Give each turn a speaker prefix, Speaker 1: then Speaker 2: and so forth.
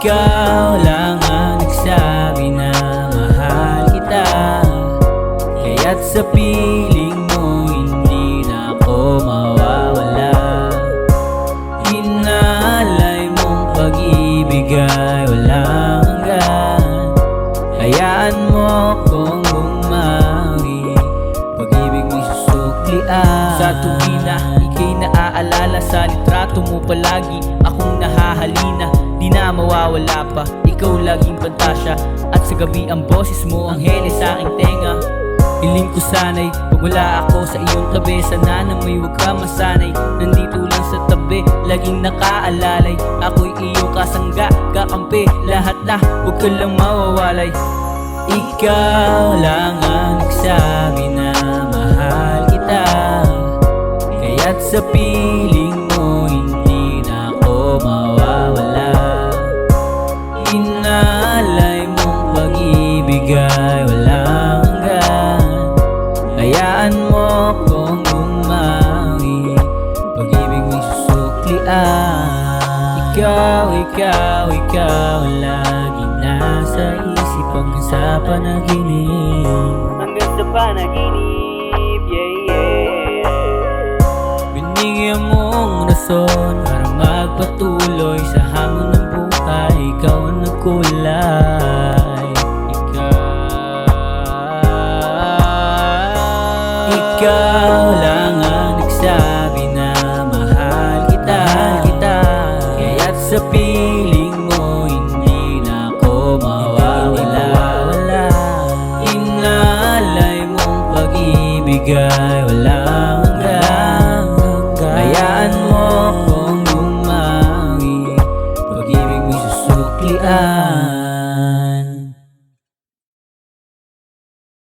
Speaker 1: Ikaw lang ang nagsabi na mahal kita. Kaya't sa piling mo hindi na ako mawawala. Inalay mong pag-ibig ay walang hanggan Hayaan mo kong bumawi Pag-ibig mo'y susuklian. Sa tuwina, ika'y naaalala Sa litrato mo palagi Akong nahahalina Di na mawawala pa. Ikaw laging pantasya. At sa gabi ang boses mo Ang hele sa aking tenga. Piling ko sana'y Pag wala ako sa iyong tabi Sana na may huwag ka masanay Nandito lang sa tabi. Laging nakaalalay Ako'y iyong kasangga Kakampi. Lahat na Huwag ka lang mawawalay. Ikaw lang ang nagsabi na mahal kita. Kaya't sa piling Ikaw, ikaw, ikaw ang Laging nasa isip hanggang sa panaginip. Hanggang sa panaginip, yeah, yeah. Binigyan mong rason para magpatuloy sa hamon ng buhay. Ikaw ang nagkulay. Ikaw. Ikaw lang ang nagsabi pag-ibig ay walang hanggan. Hayaan mo kong bumawi Pag-ibig mo'y susuklian